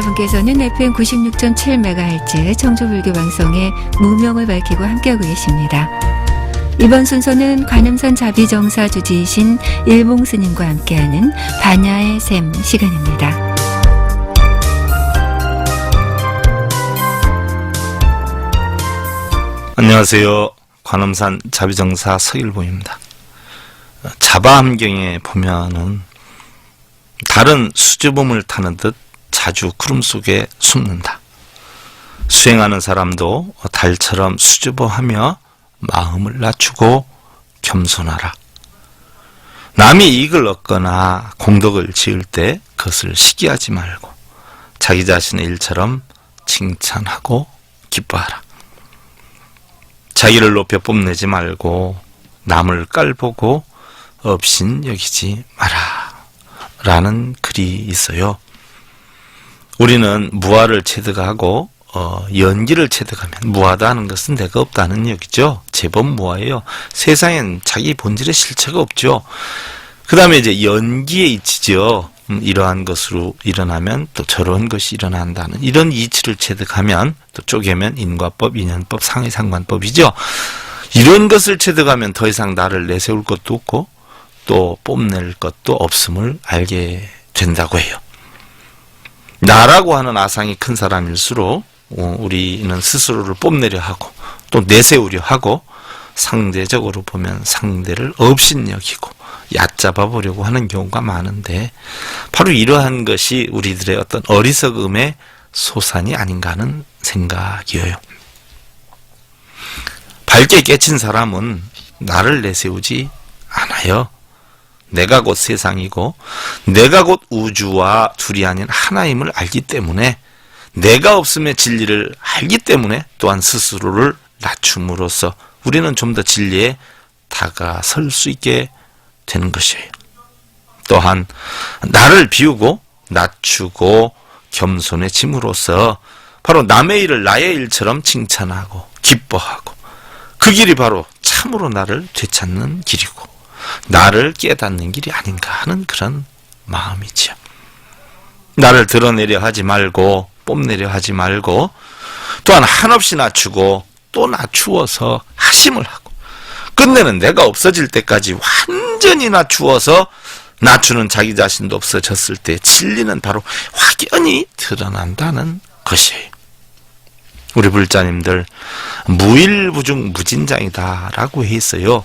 여러분께서는 FM 96.7MHz 청주불교 방송의 무명을 밝히고 함께하고 계십니다. 이번 순서는 관음산 자비정사 주지이신 일봉 스님과 함께하는 반야의 샘 시간입니다. 안녕하세요. 관음산 자비정사 서일봉입니다. 자바함경에 보면은 다른 수줍음을 타는 듯 자주 구름 속에 숨는다. 수행하는 사람도 달처럼 수줍어하며 마음을 낮추고 겸손하라. 남이 이익을 얻거나 공덕을 지을 때 그것을 시기하지 말고 자기 자신의 일처럼 칭찬하고 기뻐하라. 자기를 높여 뽐내지 말고 남을 깔보고 업신 여기지 마라. 라는 글이 있어요. 우리는 무아를 체득하고 어, 연기를 체득하면 무하다 하는 것은 내가 없다는 얘기죠. 제법 무아예요. 세상엔 자기 본질의 실체가 없죠. 그 다음에 이제 연기에 이치죠. 음, 이러한 것으로 일어나면 또 저런 것이 일어난다는 이런 이치를 체득하면 또 쪼개면 인과법, 인연법, 상해상관법이죠. 이런 것을 체득하면 더 이상 나를 내세울 것도 없고 또 뽐낼 것도 없음을 알게 된다고 해요. 나라고 하는 아상이 큰 사람일수록 어, 우리는 스스로를 뽐내려 하고 또 내세우려 하고 상대적으로 보면 상대를 업신여기고 얕잡아 보려고 하는 경우가 많은데 바로 이러한 것이 우리들의 어떤 어리석음의 소산이 아닌가 하는 생각이에요. 밝게 깨친 사람은 나를 내세우지 않아요. 내가 곧 세상이고 내가 곧 우주와 둘이 아닌 하나임을 알기 때문에 내가 없음의 진리를 알기 때문에 또한 스스로를 낮춤으로써 우리는 좀 더 진리에 다가설 수 있게 되는 것이에요. 또한 나를 비우고 낮추고 겸손해짐으로써 바로 남의 일을 나의 일처럼 칭찬하고 기뻐하고 그 길이 바로 참으로 나를 되찾는 길이고 나를 깨닫는 길이 아닌가 하는 그런 마음이지요. 나를 드러내려 하지 말고 뽐내려 하지 말고 또한 한없이 낮추고 또 낮추어서 하심을 하고 끝내는 내가 없어질 때까지 완전히 낮추어서 낮추는 자기 자신도 없어졌을 때 진리는 바로 확연히 드러난다는 것이에요. 우리 불자님들 무일부중 무진장이다라고 했어요.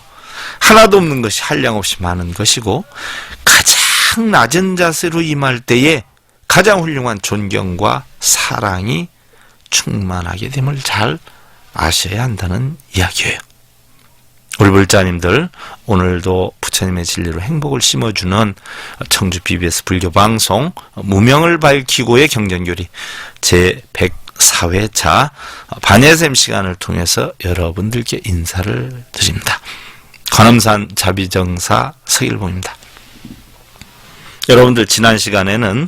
하나도 없는 것이 한량 없이 많은 것이고 가장 낮은 자세로 임할 때에 가장 훌륭한 존경과 사랑이 충만하게 됨을 잘 아셔야 한다는 이야기예요. 우리 불자님들 오늘도 부처님의 진리로 행복을 심어주는 청주 BBS 불교 방송 무명을 밝히고의 경전교리 제 104회차 반예샘 시간을 통해서 여러분들께 인사를 드립니다. 관음산 자비정사 서일봉입니다. 여러분들 지난 시간에는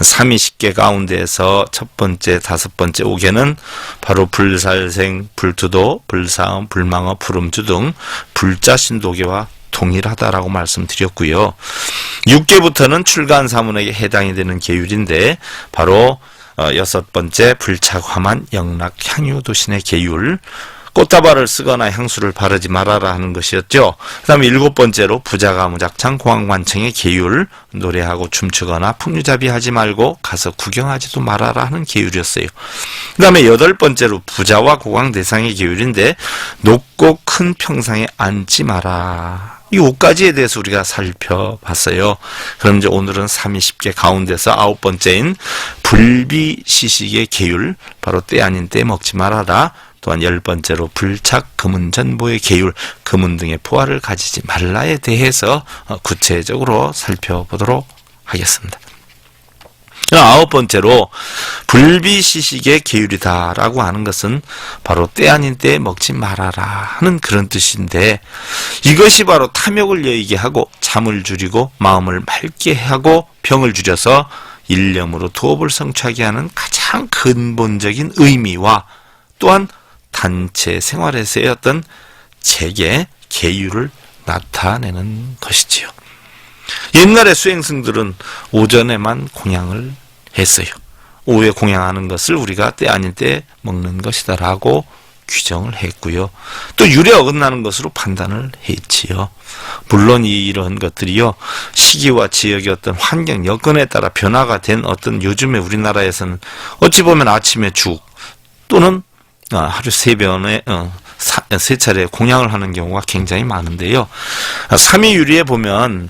삼위십계 가운데에서 첫 번째, 다섯 번째 오개는 바로 불살생, 불투도, 불사음, 불망어, 불음주 등 불자신도계와 동일하다라고 말씀드렸고요. 6개부터는 출간 사문에게 해당이 되는 계율인데 바로 어, 여섯 번째 불착화만 영락 향유도신의 계율 꽃다발을 쓰거나 향수를 바르지 말아라 하는 것이었죠. 그 다음에 일곱 번째로 부자가 무작창 공항관청의 계율, 노래하고 춤추거나 풍류잡이 하지 말고 가서 구경하지도 말아라 하는 계율이었어요. 그 다음에 여덟 번째로 부자와 고강 대상의 계율인데 높고 큰 평상에 앉지 마라. 이 5가지에 대해서 우리가 살펴봤어요. 그럼 이제 오늘은 30개 가운데서 아홉 번째인 불비시식의 계율, 바로 때 아닌 때 먹지 말아라. 또한 열 번째로 불착, 금은 전보의 계율, 금은 등의 포화를 가지지 말라에 대해서 어, 구체적으로 살펴보도록 하겠습니다. 아홉 번째로 불비시식의 계율이다라고 하는 것은 바로 때 아닌 때 먹지 말아라 하는 그런 뜻인데 이것이 바로 탐욕을 여의게 하고 잠을 줄이고 마음을 맑게 하고 병을 줄여서 일념으로 도업을 성취하게 하는 가장 근본적인 의미와 또한 단체 생활에서의 어떤 체계, 계율을 나타내는 것이지요. 옛날에 수행승들은 오전에만 공양을 했어요. 오후에 공양하는 것을 우리가 때 아닐 때 먹는 것이다라고 규정을 했고요. 또 율에 어긋나는 것으로 판단을 했지요. 물론 이 이런 것들이요. 시기와 지역의 어떤 환경, 여건에 따라 변화가 된 어떤 요즘에 우리나라에서는 어찌 보면 아침에 죽 또는 아, 하루 세 번에 어, 사- 세 차례 공양을 하는 경우가 굉장히 많은데요. 아, 삼위 유리에 보면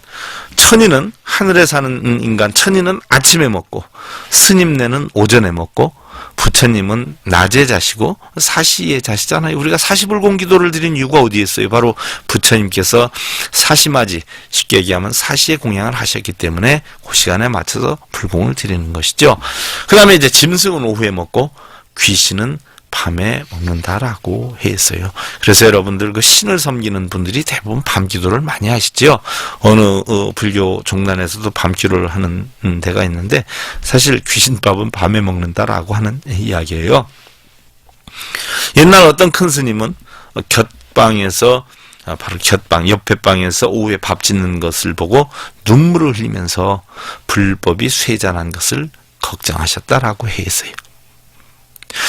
천인은 하늘에 사는 인간 천인은 아침에 먹고 스님네는 오전에 먹고 부처님은 낮에 자시고 사시에 자시잖아요. 우리가 사시불공 기도를 드린 이유가 어디에 있어요? 바로 부처님께서 사시맞이 쉽게 얘기하면 사시에 공양을 하셨기 때문에 그 시간에 맞춰서 불공을 드리는 것이죠. 그 다음에 이제 짐승은 오후에 먹고 귀신은 밤에 먹는다라고 했어요. 그래서 여러분들 그 신을 섬기는 분들이 대부분 밤 기도를 많이 하시죠. 어느 어, 불교 종단에서도 밤 기도를 하는 음, 데가 있는데 사실 귀신밥은 밤에 먹는다라고 하는 이야기예요. 옛날 어떤 큰 스님은 어, 곁방에서 아, 바로 곁방 옆에 방에서 오후에 밥 짓는 것을 보고 눈물을 흘리면서 불법이 쇠잔한 것을 걱정하셨다라고 했어요.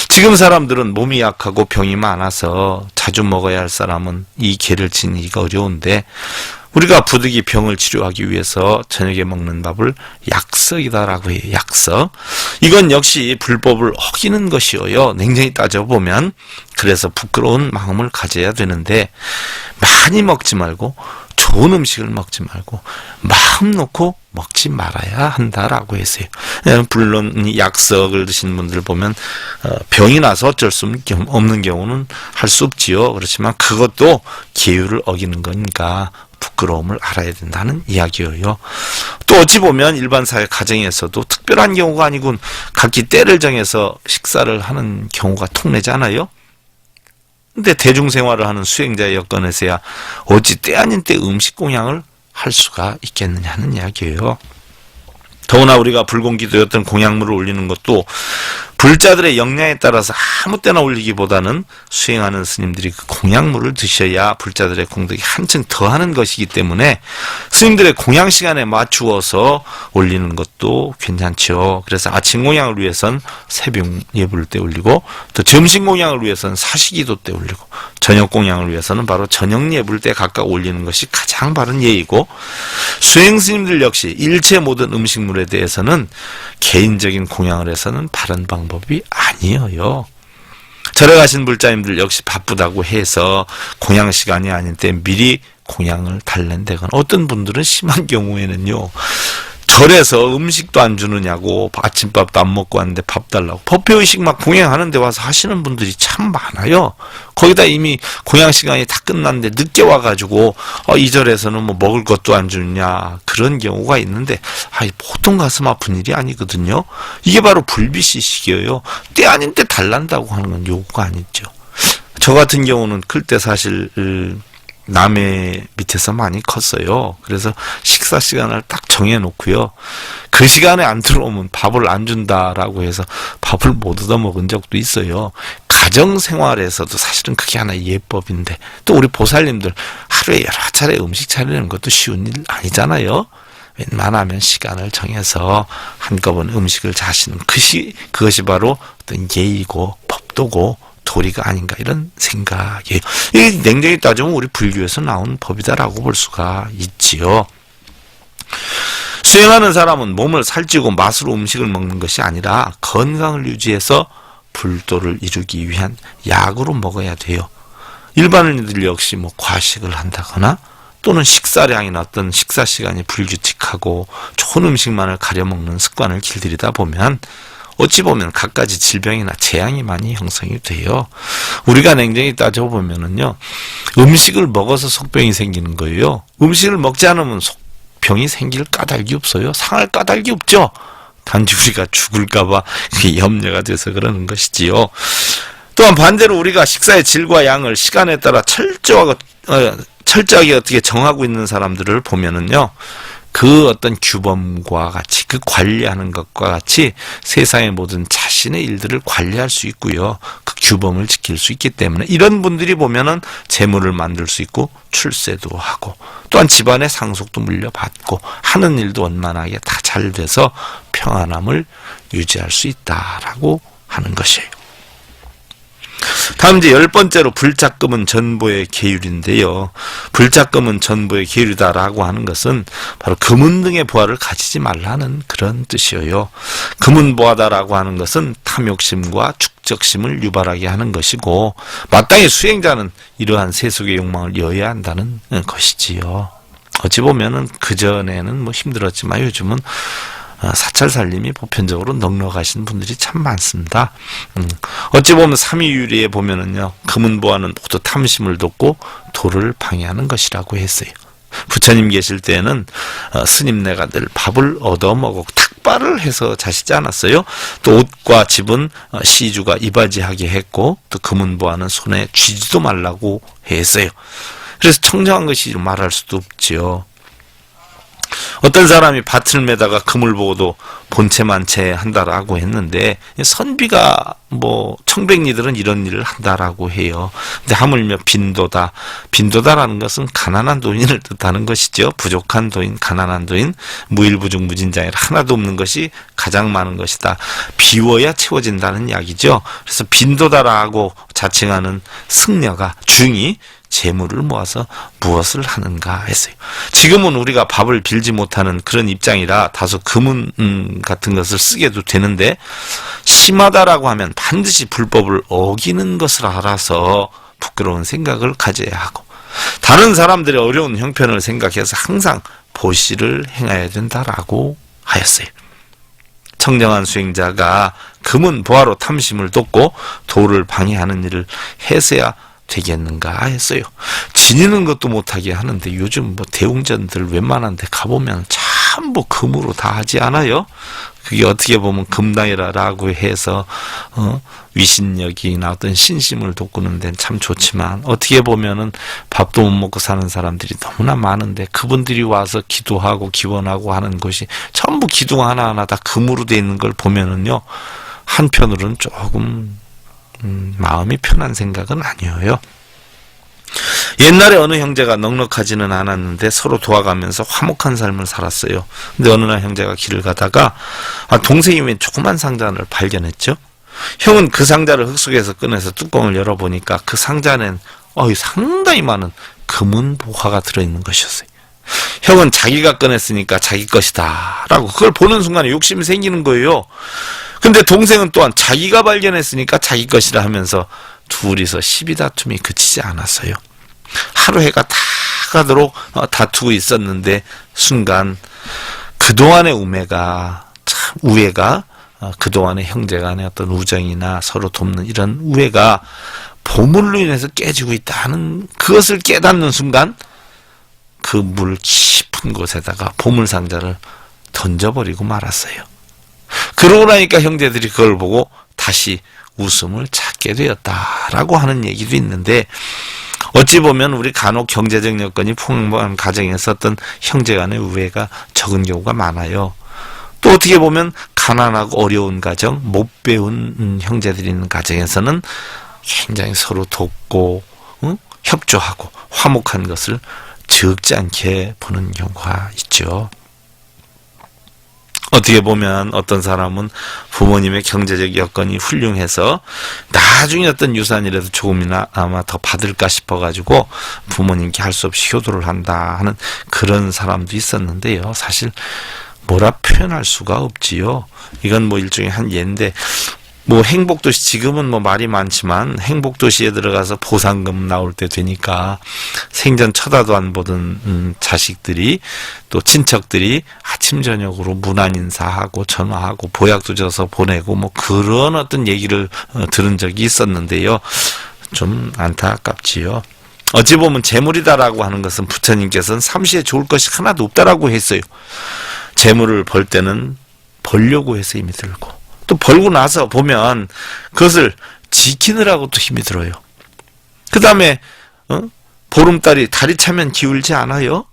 지금 사람들은 몸이 약하고 병이 많아서 자주 먹어야 할 사람은 이 개를 지니기가 어려운데 우리가 부득이 병을 치료하기 위해서 저녁에 먹는 밥을 약석이다라고 해요. 약석. 이건 역시 불법을 어기는 것이어요. 냉정히 따져보면. 그래서 부끄러운 마음을 가져야 되는데 많이 먹지 말고 좋은 음식을 먹지 말고 마음 놓고 먹지 말아야 한다라고 했어요. 예, 물론 이 약석을 드신 분들 보면 어, 병이 나서 어쩔 수 없는 경우는 할 수 없지요. 그렇지만 그것도 계율을 어기는 거니까 부끄러움을 알아야 된다는 이야기예요. 또 어찌 보면 일반 사회 가정에서도 특별한 경우가 아니군 각기 때를 정해서 식사를 하는 경우가 통내잖아요. 근데 대중생활을 하는 수행자의 여건에서야 어찌 때 아닌 때 음식 공양을 할 수가 있겠느냐 하는 이야기예요. 더구나 우리가 불공기도였던 공양물을 올리는 것도 불자들의 역량에 따라서 아무 때나 올리기보다는 수행하는 스님들이 그 공양물을 드셔야 불자들의 공덕이 한층 더하는 것이기 때문에 스님들의 공양 시간에 맞추어서 올리는 것도 괜찮죠. 그래서 아침 공양을 위해선 새벽 예불 때 올리고 또 점심 공양을 위해서는 사시기도 때 올리고 저녁 공양을 위해서는 바로 저녁 예불 때 각각 올리는 것이 가장 바른 예이고 수행 스님들 역시 일체 모든 음식물에 대해서는 개인적인 공양을 해서는 바른 방법 이 아니에요. 절에 가신 불자님들 역시 바쁘다고 해서 공양 시간이 아닐 때 미리 공양을 달랜다거나 어떤 분들은 심한 경우에는요. 절에서 음식도 안 주느냐고 아침밥도 안 먹고 왔는데 밥 달라고 법회 의식 막 공양하는데 와서 하시는 분들이 참 많아요. 거기다 이미 공양 시간이 다 끝났는데 늦게 와가지고 어, 이 절에서는 뭐 먹을 것도 안 주느냐 그런 경우가 있는데 아 보통 가슴 아픈 일이 아니거든요. 이게 바로 불비시식이에요. 때 아닌 때 달란다고 하는 건 요구가 아니죠. 저 같은 경우는 클 때 사실 음, 남해 밑에서 많이 컸어요. 그래서 식사 시간을 딱 정해놓고요. 그 시간에 안 들어오면 밥을 안 준다라고 해서 밥을 못 얻어 먹은 적도 있어요. 가정 생활에서도 사실은 그게 하나의 예법인데 또 우리 보살님들 하루에 여러 차례 음식 차리는 것도 쉬운 일 아니잖아요. 웬만하면 시간을 정해서 한꺼번에 음식을 자시는 그시 그것이 바로 어떤 예의고 법도고 도리가 아닌가 이런 생각이에요. 이 냉정히 따지면 우리 불교에서 나온 법이다라고 볼 수가 있지요. 수행하는 사람은 몸을 살찌고 맛으로 음식을 먹는 것이 아니라 건강을 유지해서 불도를 이루기 위한 약으로 먹어야 돼요. 일반인들 역시 뭐 과식을 한다거나 또는 식사량이나 어떤 식사 시간이 불규칙하고 좋은 음식만을 가려 먹는 습관을 길들이다 보면 어찌 보면 갖가지 질병이나 재앙이 많이 형성이 돼요. 우리가 냉정히 따져보면은요, 음식을 먹어서 속병이 생기는 거예요. 음식을 먹지 않으면 속병이 생길 까닭이 없어요. 상할 까닭이 없죠. 단지 우리가 죽을까봐 염려가 돼서 그러는 것이지요. 또한 반대로 우리가 식사의 질과 양을 시간에 따라 철저하게, 어, 철저하게 어떻게 정하고 있는 사람들을 보면은요, 그 어떤 규범과 같이 그 관리하는 것과 같이 세상의 모든 자신의 일들을 관리할 수 있고요. 그 규범을 지킬 수 있기 때문에 이런 분들이 보면은 재물을 만들 수 있고 출세도 하고 또한 집안의 상속도 물려받고 하는 일도 원만하게 다 잘 돼서 평안함을 유지할 수 있다라고 하는 것이에요. 다음 이제 열 번째로 불작금은 전보의 계율인데요. 불작금은 전보의 계율이다라고 하는 것은 바로 금은 등의 보화를 가지지 말라는 그런 뜻이에요. 금은 보화다라고 하는 것은 탐욕심과 축적심을 유발하게 하는 것이고 마땅히 수행자는 이러한 세속의 욕망을 여해야 한다는 것이지요. 어찌 보면은 그 전에는 뭐 힘들었지만 요즘은 어, 사찰 살림이 보편적으로 넉넉하신 분들이 참 많습니다. 음, 어찌 보면 삼위유리에 보면은요, 금은보화는 모두 탐심을 돋고 도를 방해하는 것이라고 했어요. 부처님 계실 때에는 어, 스님네가 늘 밥을 얻어먹고 탁발을 해서 자시지 않았어요. 또 옷과 집은 어, 시주가 이바지하게 했고 또 금은보화는 손에 쥐지도 말라고 했어요. 그래서 청정한 것이 말할 수도 없지요. 어떤 사람이 밭을 매다가 금을 보고도 본체만체 한다라고 했는데 선비가 뭐 청백리들은 이런 일을 한다라고 해요. 근데 하물며 빈도다. 빈도다라는 것은 가난한 도인을 뜻하는 것이죠. 부족한 도인, 가난한 도인, 무일부중 무진장이라 하나도 없는 것이 가장 많은 것이다. 비워야 채워진다는 이야기죠. 그래서 빈도다라고 자칭하는 승려가 중이 재물을 모아서 무엇을 하는가 했어요. 지금은 우리가 밥을 빌지 못하는 그런 입장이라 다소 금은 음, 같은 것을 쓰게도 되는데 심하다라고 하면 반드시 불법을 어기는 것을 알아서 부끄러운 생각을 가져야 하고 다른 사람들의 어려운 형편을 생각해서 항상 보시를 행해야 된다라고 하였어요. 청정한 수행자가 금은 보화로 탐심을 돋고 도를 방해하는 일을 해서야 되겠는가 했어요. 지니는 것도 못하게 하는데 요즘 뭐 대웅전들 웬만한 데 가보면 전부 금으로 다 하지 않아요? 그게 어떻게 보면 금당이라라고 해서 어, 위신력이나 어떤 신심을 돋구는 데는 참 좋지만 어떻게 보면은 밥도 못 먹고 사는 사람들이 너무나 많은데 그분들이 와서 기도하고 기원하고 하는 것이 전부 기둥 하나하나 다 금으로 돼 있는 걸 보면은요 한편으로는 조금 음, 마음이 편한 생각은 아니에요. 옛날에 어느 형제가 넉넉하지는 않았는데 서로 도와가면서 화목한 삶을 살았어요. 근데 어느 날 형제가 길을 가다가 아, 동생이 웬 조그만 상자를 발견했죠. 형은 그 상자를 흙 속에서 꺼내서 뚜껑을 열어보니까 그 상자 안엔 어이 상당히 많은 금은 보화가 들어있는 것이었어요. 형은 자기가 꺼냈으니까 자기 것이다. 라고 그걸 보는 순간에 욕심이 생기는 거예요. 근데 동생은 또한 자기가 발견했으니까 자기 것이라 하면서 둘이서 시비 다툼이 그치지 않았어요. 하루 해가 다 가도록 어, 다투고 있었는데 순간 그동안의 우매가 참 우애가 어, 그동안의 형제간의 어떤 우정이나 서로 돕는 이런 우애가 보물로 인해서 깨지고 있다는 그것을 깨닫는 순간 그 물 깊은 곳에다가 보물 상자를 던져버리고 말았어요. 그러고 나니까 형제들이 그걸 보고 다시 웃음을 찾게 되었다라고 하는 얘기도 있는데 어찌 보면 우리 간혹 경제적 여건이 풍부한 가정에서 어떤 형제 간의 우애가 적은 경우가 많아요. 또 어떻게 보면 가난하고 어려운 가정, 못 배운 음, 형제들이 있는 가정에서는 굉장히 서로 돕고 응? 협조하고 화목한 것을 적지 않게 보는 경우가 있죠. 어떻게 보면 어떤 사람은 부모님의 경제적 여건이 훌륭해서 나중에 어떤 유산이라도 조금이나 아마 더 받을까 싶어가지고 부모님께 할 수 없이 효도를 한다 하는 그런 사람도 있었는데요. 사실 뭐라 표현할 수가 없지요. 이건 뭐 일종의 한 예인데 뭐 행복도시 지금은 뭐 말이 많지만 행복도시에 들어가서 보상금 나올 때 되니까 생전 쳐다도 안 보던 음, 자식들이 또 친척들이 아침 저녁으로 문안 인사하고 전화하고 보약도 줘서 보내고 뭐 그런 어떤 얘기를 어, 들은 적이 있었는데요. 좀 안타깝지요. 어찌 보면 재물이다라고 하는 것은 부처님께서는 삼시에 좋을 것이 하나도 없다라고 했어요. 재물을 벌 때는 벌려고 해서 힘이 들고 또 벌고 나서 보면 그것을 지키느라고 또 힘이 들어요. 그 다음에 어? 보름달이 달이 차면 기울지 않아요.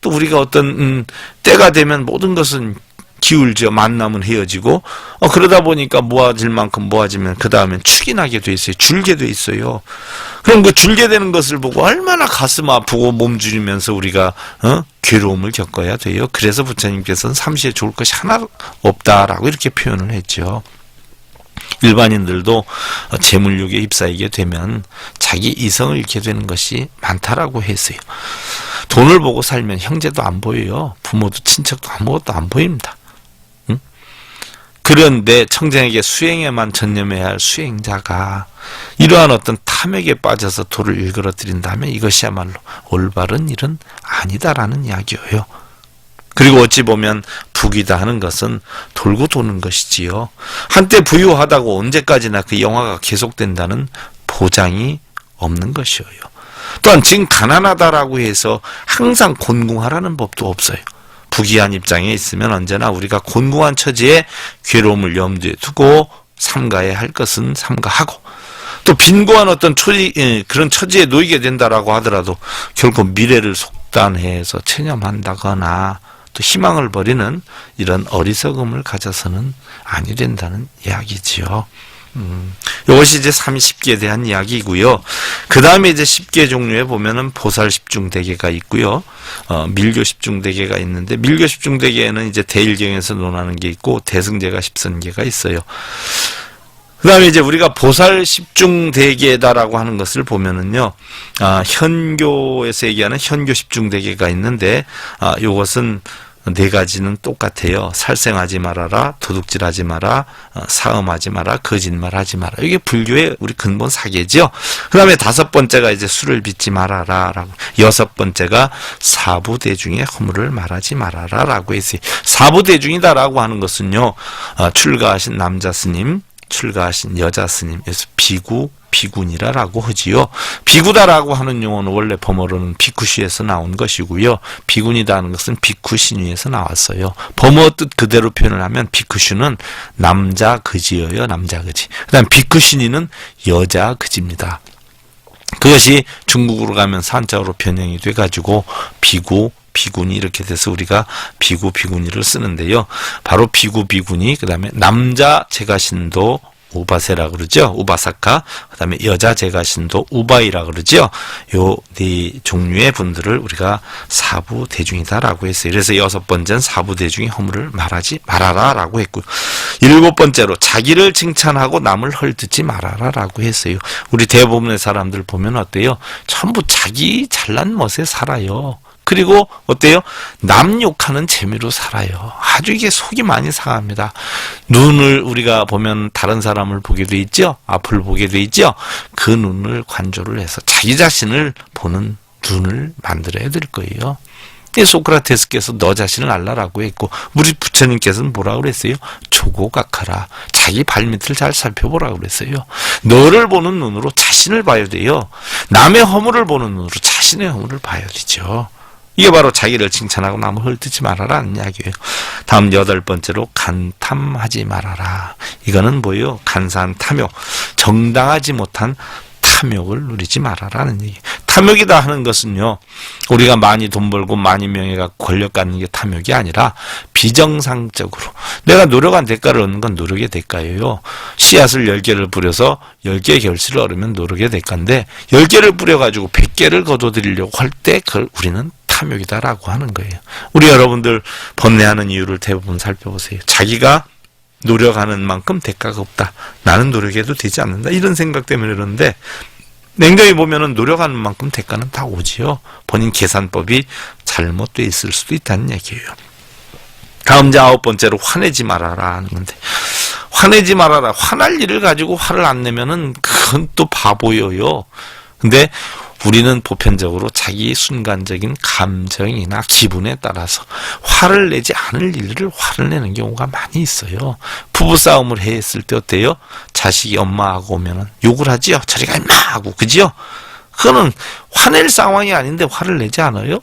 또 우리가 어떤 음, 때가 되면 모든 것은 기울죠. 만나면 헤어지고 어 그러다 보니까 모아질 만큼 모아지면 그 다음엔 축이 나게 돼 있어요. 줄게 돼 있어요. 그럼 그 줄게 되는 것을 보고 얼마나 가슴 아프고 몸주리면서 우리가 어? 괴로움을 겪어야 돼요. 그래서 부처님께서는 삼시에 좋을 것이 하나 없다라고 이렇게 표현을 했죠. 일반인들도 재물욕에 휩싸이게 되면 자기 이성을 잃게 되는 것이 많다라고 했어요. 돈을 보고 살면 형제도 안 보여요. 부모도 친척도 아무것도 안 보입니다. 응? 그런데 청정에게 수행에만 전념해야 할 수행자가 이러한 어떤 탐욕에 빠져서 도를 일그러뜨린다면 이것이야말로 올바른 일은 아니다라는 이야기예요. 그리고 어찌 보면 북이다 하는 것은 돌고 도는 것이지요. 한때 부유하다고 언제까지나 그 영화가 계속된다는 보장이 없는 것이에요. 또한 지금 가난하다라고 해서 항상 곤궁하라는 법도 없어요. 부귀한 입장에 있으면 언제나 우리가 곤궁한 처지에 괴로움을 염두에 두고 삼가야 할 것은 삼가하고 또 빈고한 어떤 초지 예, 그런 처지에 놓이게 된다라고 하더라도 결코 미래를 속단해서 체념한다거나 또 희망을 버리는 이런 어리석음을 가져서는 아니 된다는 이야기지요. 음, 이것이 이제 삼십계에 대한 이야기이고요. 그 다음에 이제 십계 종류에 보면은 보살 십중대계가 있고요. 어, 밀교 십중대계가 있는데 밀교 십중대계에는 이제 대일경에서 논하는 게 있고 대승제가 십선계가 있어요. 그 다음에 이제 우리가 보살 십중대계다라고 하는 것을 보면은요, 아, 현교에서 얘기하는 현교 십중대계가 있는데, 아, 요것은 네 가지는 똑같아요. 살생하지 말아라, 도둑질하지 마라, 어, 사음하지 마라, 거짓말하지 마라. 이게 불교의 우리 근본 사계죠. 그 다음에 다섯 번째가 이제 술을 빚지 말아라라고. 여섯 번째가 사부대중의 허물을 말하지 말아라라고 했어요. 사부대중이다라고 하는 것은요, 어, 출가하신 남자 스님, 출가하신 여자 스님에서 비구 비군이라라고 하지요. 비구다라고 하는 용어는 원래 범어로는 비쿠시에서 나온 것이고요. 비군이다 하는 것은 비쿠신유에서 나왔어요. 범어 뜻 그대로 표현을 하면 비쿠슈는 남자 그지예요. 남자 그지. 그다음 비쿠신이는 여자 그지입니다. 그것이 중국으로 가면 산자로 변형이 돼 가지고 비구 비군이 이렇게 돼서 우리가 비구 비군이를 쓰는데요. 바로 비구 비군이 그다음에 남자 제가신도 우바세라 그러죠. 우바사카. 그다음에 여자 제가신도 우바이라 그러죠. 요 네 종류의 분들을 우리가 사부 대중이다라고 했어요. 그래서 여섯 번째는 사부 대중의 허물을 말하지 말아라라고 했고요. 일곱 번째로 자기를 칭찬하고 남을 헐뜯지 말아라라고 했어요. 우리 대부분의 사람들 보면 어때요? 전부 자기 잘난 멋에 살아요. 그리고 어때요? 남 욕하는 재미로 살아요. 아주 이게 속이 많이 상합니다. 눈을 우리가 보면 다른 사람을 보게 돼 있죠? 앞을 보게 돼 있죠? 그 눈을 관조를 해서 자기 자신을 보는 눈을 만들어야 될 거예요. 이 소크라테스께서 너 자신을 알라라고 했고 우리 부처님께서는 뭐라고 그랬어요? 조고각하라. 자기 발밑을 잘 살펴보라고 그랬어요. 너를 보는 눈으로 자신을 봐야 돼요. 남의 허물을 보는 눈으로 자신의 허물을 봐야 되죠. 이게 바로 자기를 칭찬하고 남을 헐뜯지 말아라는 이야기예요. 다음 여덟 번째로 간탐하지 말아라. 이거는 뭐예요? 간사한 탐욕. 정당하지 못한 탐욕을 누리지 말아라는 얘기. 탐욕이다 하는 것은요, 우리가 많이 돈 벌고 많이 명예가 권력 갖는 게 탐욕이 아니라 비정상적으로 내가 노력한 대가를 얻는 건 노력의 대가예요. 씨앗을 10개를 뿌려서 10개의 결실을 얻으면 노력의 대가인데 10개를 뿌려가지고 100개를 거둬들이려고 할 때 그걸 우리는 탐욕이다라고 하는 거예요. 우리 여러분들 번뇌하는 이유를 대부분 살펴보세요. 자기가 노력하는 만큼 대가가 없다. 나는 노력해도 되지 않는다. 이런 생각 때문에 그러는데 냉정히 보면은 노력하는 만큼 대가는 다 오지요. 본인 계산법이 잘못돼 있을 수도 있다는 얘기예요. 다음 자 아홉 번째로 화내지 말아라 하는 건데 화내지 말아라. 화날 일을 가지고 화를 안 내면은 그건 또 바보예요. 근데 우리는 보편적으로 자기 순간적인 감정이나 기분에 따라서 화를 내지 않을 일을 화를 내는 경우가 많이 있어요. 부부 싸움을 했을 때 어때요? 자식이 엄마하고 오면은 욕을 하지요. 저리 가 임마 하고 그지요? 그거는 화낼 상황이 아닌데 화를 내지 않아요?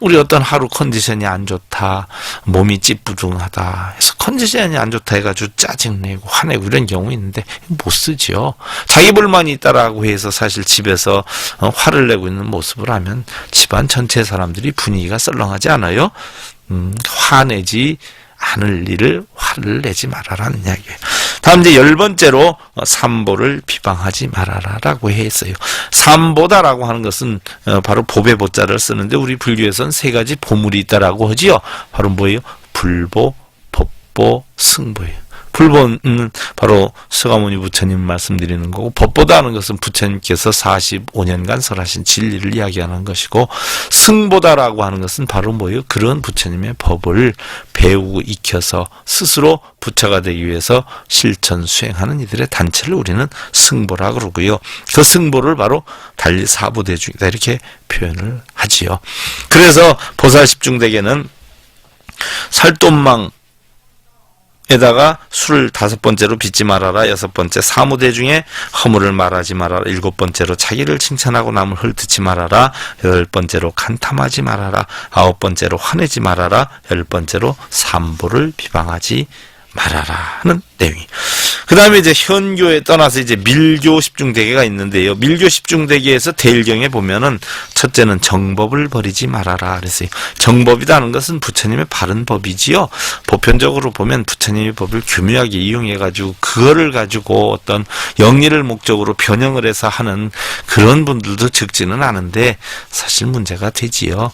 우리 어떤 하루 컨디션이 안 좋다, 몸이 찌뿌둥하다 해서 컨디션이 안 좋다 해가지고 짜증내고 화내고 이런 경우 있는데 못 쓰죠. 자기 불만이 있다라고 해서 사실 집에서 어, 화를 내고 있는 모습을 하면 집안 전체 사람들이 분위기가 썰렁하지 않아요? 음, 화내지 않을 일을 화를 내지 말아라는 이야기예요. 다음 이제 열 번째로 어, 삼보를 비방하지 말아라라고 했어요. 삼보다라고 하는 것은 어, 바로 보배 보자를 쓰는데 우리 불교에서는 세 가지 보물이 있다라고 하지요. 바로 뭐예요? 불보, 법보, 승보예요. 불보는 바로 서가모니 부처님 말씀드리는 거고 법보다 하는 것은 부처님께서 45년간 설하신 진리를 이야기하는 것이고 승보다라고 하는 것은 바로 뭐예요? 그런 부처님의 법을 배우고 익혀서 스스로 부처가 되기 위해서 실천 수행하는 이들의 단체를 우리는 승보라 그러고요. 그 승보를 바로 달리 사부대 중이다 이렇게 표현을 하지요. 그래서 보살 십중대계는 살돈망 에다가 술을 다섯 번째로 빚지 말아라 여섯 번째. 사무대 중에 허물을 말하지 말아라 일곱 번째로 자기를 칭찬하고 남을 헐뜯지 말아라 여덟 번째로 간탐하지 말아라 아홉 번째로 화내지 말아라 열 번째로 삼보를 비방하지 말아라 하는 내용이. 그 다음에 이제 현교에 떠나서 이제 밀교 십중대계가 있는데요. 밀교 십중대계에서 대일경에 보면은 첫째는 정법을 버리지 말아라 그랬어요. 정법이라는 것은 부처님의 바른 법이지요. 보편적으로 보면 부처님의 법을 교묘하게 이용해가지고 그거를 가지고 어떤 영리를 목적으로 변형을 해서 하는 그런 분들도 적지는 않은데 사실 문제가 되지요.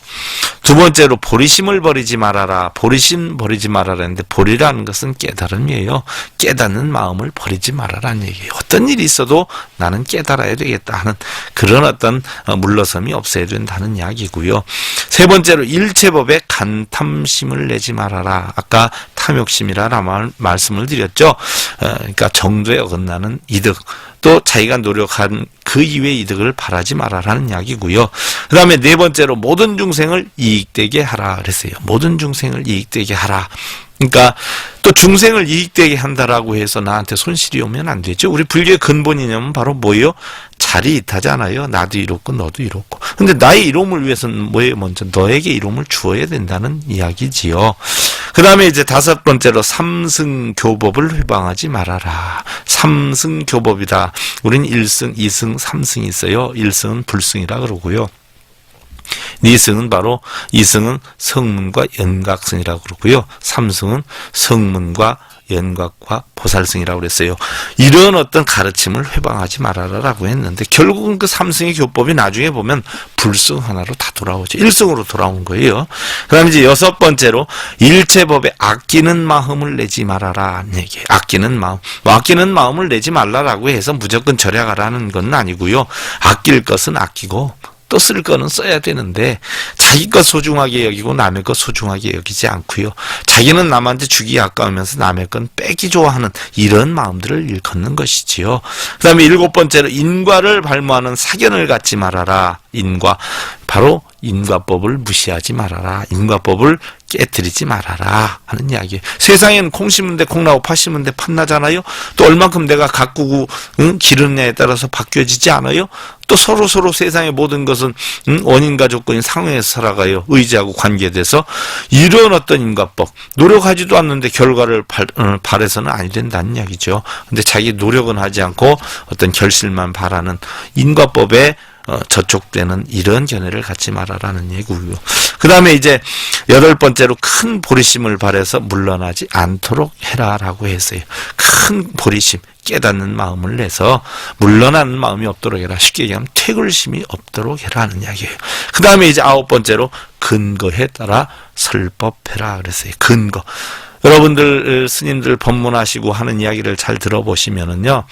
두 번째로 보리심을 버리지 말아라. 보리심 버리지 말아라 했는데 보리라는 것은 깨달음이에요. 깨닫는 마음을 버리지 말아라는 얘기예요. 어떤 일이 있어도 나는 깨달아야 되겠다 하는 그런 어떤 어, 물러섬이 없어야 된다는 이야기고요. 세 번째로 일체법에 간탐심을 내지 말아라. 아까 탐욕심이라 말, 말씀을 드렸죠. 어, 그러니까 정도에 어긋나는 이득 또 자기가 노력한 그 이외의 이득을 바라지 말아라는 이야기고요. 그 다음에 네 번째로 모든 중생을 이익되게 하라 그랬어요. 모든 중생을 이익되게 하라. 그러니까 또 중생을 이익되게 한다라고 해서 나한테 손실이 오면 안 되죠. 우리 불교의 근본 이념은 바로 뭐예요? 자리 이타잖아요. 나도 이롭고 너도 이롭고. 근데 나의 이로움을 위해서는 뭐예요? 먼저 너에게 이로움을 주어야 된다는 이야기지요. 그 다음에 이제 다섯 번째로 삼승교법을 회방하지 말아라. 삼승교법이다. 우린 일승, 이승, 삼승이 있어요. 일승은 불승이라 그러고요. 니승은 바로 이승은 성문과 연각승이라고 그러고요. 삼승은 성문과 연각과 보살승이라고 그랬어요. 이런 어떤 가르침을 회방하지 말아라라고 했는데 결국은 그 삼승의 교법이 나중에 보면 불승 하나로 다 돌아오죠. 일승으로 돌아온 거예요. 그다음에 이제 여섯 번째로 일체법에 아끼는 마음을 내지 말아라 얘기. 아끼는 마음. 뭐 아끼는 마음을 내지 말라라고 해서 무조건 절약하라는 건 아니고요. 아낄 것은 아끼고 또 쓸 거는 써야 되는데 자기 것 소중하게 여기고 남의 것 소중하게 여기지 않고요. 자기는 남한테 주기 아까우면서 남의 건 빼기 좋아하는 이런 마음들을 일컫는 것이지요. 그 다음에 일곱 번째로 인과를 발모하는 사견을 갖지 말아라. 인과 바로 인과법을 무시하지 말아라. 인과법을 깨뜨리지 말아라 하는 이야기예요. 세상엔 콩 심은 데콩 나고 팥 심은 데팥 나잖아요. 또 얼만큼 내가 가꾸고 응? 기르냐에 따라서 바뀌어지지 않아요. 또 서로 서로 세상의 모든 것은 응? 원인과 조건인 상황에서 살아가요. 의지하고 관계돼서 이런 어떤 인과법 노력하지도 않는데 결과를 발, 어, 바래서는 아니 된다는 이야기죠. 근데 자기 노력은 하지 않고 어떤 결실만 바라는 인과법에 어, 저촉되는 이런 견해를 갖지 말아라는 얘기고요. 그 다음에 이제 여덟 번째로 큰 보리심을 바래서 물러나지 않도록 해라라고 했어요. 큰 보리심, 깨닫는 마음을 내서 물러나는 마음이 없도록 해라. 쉽게 얘기하면 퇴굴심이 없도록 해라는 이야기예요. 그 다음에 이제 아홉 번째로 근거에 따라 설법해라 그랬어요. 근거. 여러분들 스님들 법문하시고 하는 이야기를 잘 들어보시면은요,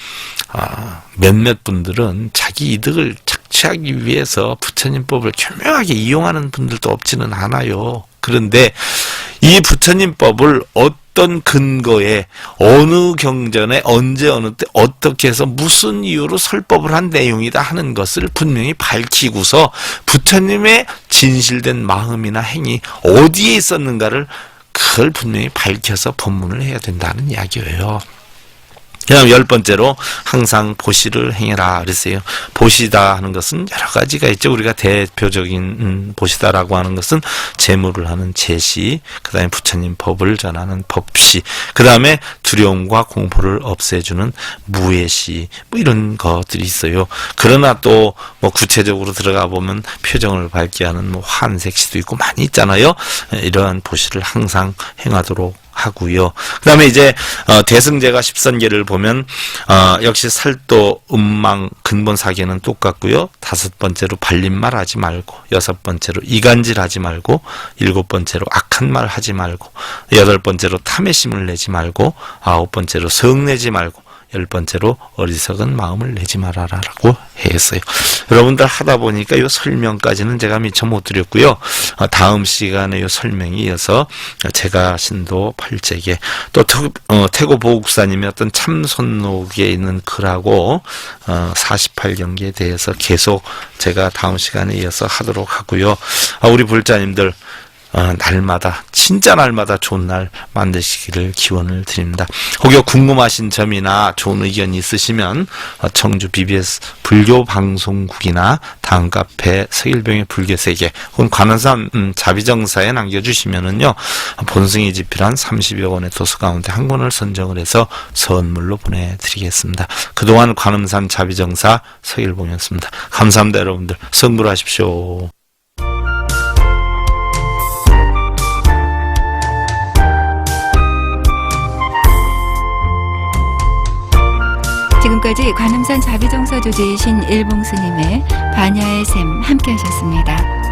아, 몇몇 분들은 자기 이득을 착 취하기 위해서 부처님법을 교묘하게 이용하는 분들도 없지는 않아요. 그런데 이 부처님법을 어떤 근거에 어느 경전에 언제 어느 때 어떻게 해서 무슨 이유로 설법을 한 내용이다 하는 것을 분명히 밝히고서 부처님의 진실된 마음이나 행위 어디에 있었는가를 그걸 분명히 밝혀서 법문을 해야 된다는 이야기예요. 그다음 열 번째로 항상 보시를 행해라 그랬어요. 보시다 하는 것은 여러 가지가 있죠. 우리가 대표적인 음, 보시다라고 하는 것은 재물을 하는 제시, 그다음에 부처님 법을 전하는 법시, 그다음에 두려움과 공포를 없애주는 무예시, 뭐 이런 것들이 있어요. 그러나 또 뭐 구체적으로 들어가 보면 표정을 밝게 하는 뭐 환색시도 있고 많이 있잖아요. 이러한 보시를 항상 행하도록 하고요. 그다음에 이제 어, 대승제가 십선계를 보면 어, 역시 살도 음망 근본 사계는 똑같고요. 다섯 번째로 발림말 하지 말고 여섯 번째로 이간질 하지 말고 일곱 번째로 악한 말 하지 말고 여덟 번째로 탐의 심을 내지 말고 아홉 번째로 성내지 말고 열 번째로 어리석은 마음을 내지 말아라라고 했어요. 여러분들 하다 보니까 이 설명까지는 제가 미처 못 드렸고요. 어, 다음 시간에 이 설명이 이어서 제가 신도 팔제계 또 태, 어, 태고 보국사님의 어떤 참선록에 있는 글하고 어, 48경기에 대해서 계속 제가 다음 시간에 이어서 하도록 하고요. 아, 우리 불자님들 어, 날마다 진짜 날마다 좋은 날 만드시기를 기원을 드립니다. 혹여 궁금하신 점이나 좋은 의견 있으시면 어, 청주 BBS 불교 방송국이나 다음 카페 서일병의 불교 세계 혹은 관원산 음, 자비정사에 남겨주시면은요 본승이 집필한 30여 권의 도서 가운데 한 권을 선정을 해서 선물로 보내드리겠습니다. 그동안 관음산 자비정사 서일봉이었습니다. 감사합니다 여러분들 성불하십시오. 지금까지 관음산 자비정사 주지이신 일봉스님의 반야의 샘 함께 하셨습니다.